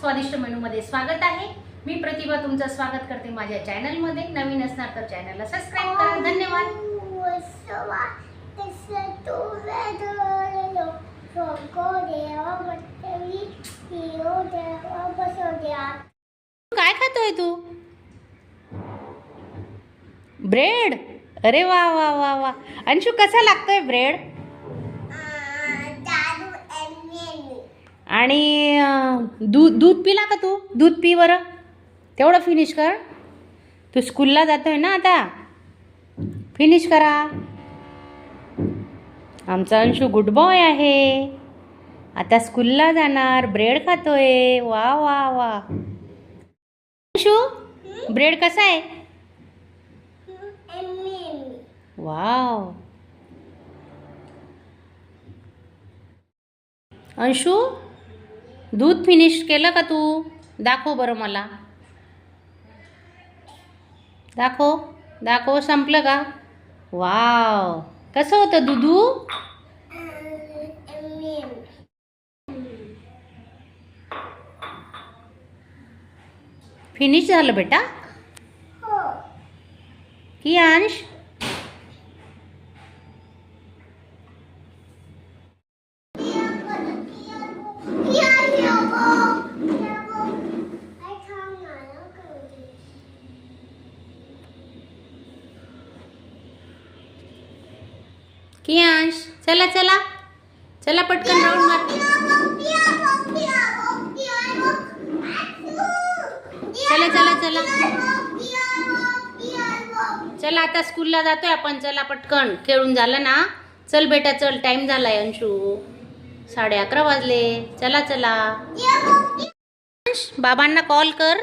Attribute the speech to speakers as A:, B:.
A: स्वादिष्ट मेनूमध्ये स्वागत आहे. मी प्रतिभा तुमचं स्वागत करते माझ्या चॅनलमध्ये. नवीन असणार तर चॅनलला सबस्क्राईब करा. धन्यवाद. काय खातोय तू? ब्रेड. अरे वा वा वा वा. अंशू कसा लागतोय ब्रेड? आणि दूध दूध पिला का तू? दूध पी बरं. तेवढं फिनिश कर. तू स्कूलला जातोय ना आता. फिनिश करा. आमचा अंशू गुड बॉय आहे. आता स्कूलला जाणार. ब्रेड खातोय. वा वा वा. अंशू ब्रेड कसा आहे? वाव अंशू? दूध फिनिश केलं का तू? दाखव बरं मला. दाखव. दाखव संपलं का? वाव कसं होतं दुधू? फिनिश झालं बेटा? की अंश? की कियांश चला चला. चला पटकन राऊंड मार. चला चला चला. चला आता स्कूलला जातोय आपण. चला पटकन. खेळून झालं ना? चल बेटा चल. टाइम झालाय अंशू. साडे अकरा वाजले. चला चला. बाबांना कॉल कर.